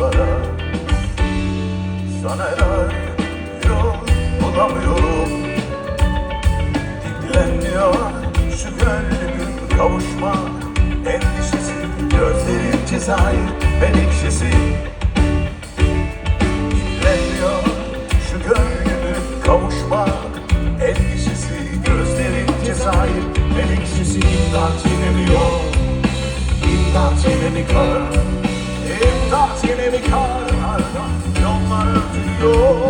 yollara. Sana erer yol bulamıyorum. Diklenmiyor şu gönlümün kavuşma endişesi. Gözlerin cezayir ben ekşisi Diklenmiyor şu gönlümün kavuşma endişesi. Gözlerin cezayir ben ekşisi İmdat yenemiyor İmdat yenemi kalır 내미 가능하다 넌 말을 들려